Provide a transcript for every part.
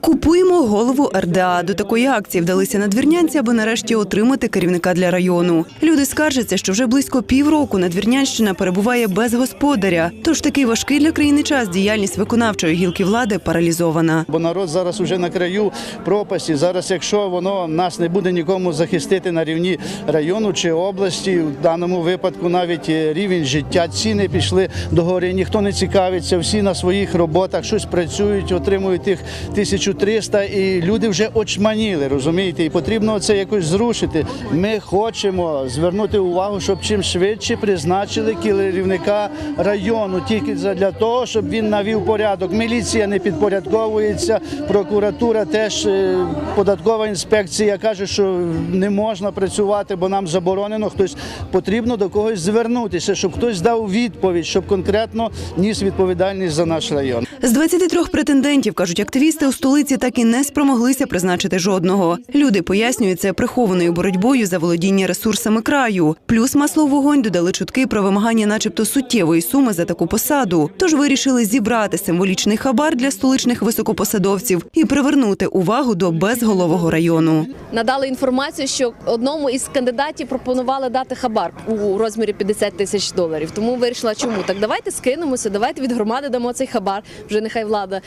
Купуємо голову РДА. До такої акції вдалися надвірнянці, аби нарешті отримати керівника для району. Люди скаржаться, що вже близько півроку надвірнянщина перебуває без господаря. Тож такий важкий для країни час діяльність виконавчої гілки влади паралізована. Бо народ зараз уже на краю пропасті. Зараз, якщо воно нас не буде нікому захистити на рівні району чи області, в даному випадку навіть е, рівень життя, ціни пішли до гори, ніхто не цікавиться, всі на своїх роботах щось працюють, отримують тих 1300 і люди вже очманіли, розумієте, і потрібно це якось зрушити. Ми хочемо звернути увагу, щоб чим швидше призначили керівника району, тільки для того, щоб він навів порядок. Міліція не підпорядковується, прокуратура теж е, податкова інспекція каже, що не можна працювати, бо нам заборонено. Хтось потрібно до когось звернутися, щоб хтось дав відповідь, щоб конкретно ніс відповідальність за наш район. З 23 претендентів, кажуть активісти, у столиці так і не спромоглися призначити жодного. Люди пояснюють це прихованою боротьбою за володіння ресурсами краю. Плюс масло в вогонь додали чутки про вимагання, начебто, суттєвої суми за таку посаду. Тож вирішили зібрати символічний хабар для столичних високопосадовців і привернути увагу до безголового району. Надали інформацію, що одному із кандидатів пропонували дати хабар у розмірі 50 тисяч доларів. Тому вирішила, чому так давайте скинемося, давайте від громади дамо цей хабар. Вже нехай влада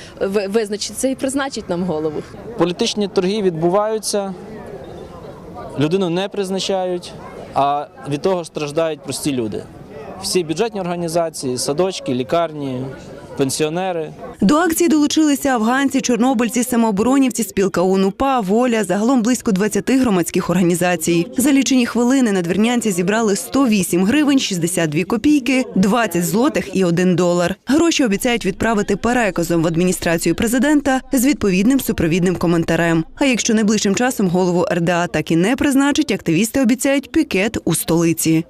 визначиться і призначить нам голову. Політичні торги відбуваються, людину не призначають, а від того страждають прості люди. Всі бюджетні організації, садочки, лікарні, пенсіонери. До акції долучилися афганці, чорнобильці, самооборонівці, спілка ОНУПА, воля, загалом близько 20 громадських організацій. За лічені хвилини надвірнянці зібрали 108 гривень, 62 копійки, 20 злотих і 1 долар. Гроші обіцяють відправити переказом в адміністрацію президента з відповідним супровідним коментарем. А якщо найближчим часом голову РДА так і не призначить, активісти обіцяють пікет у столиці.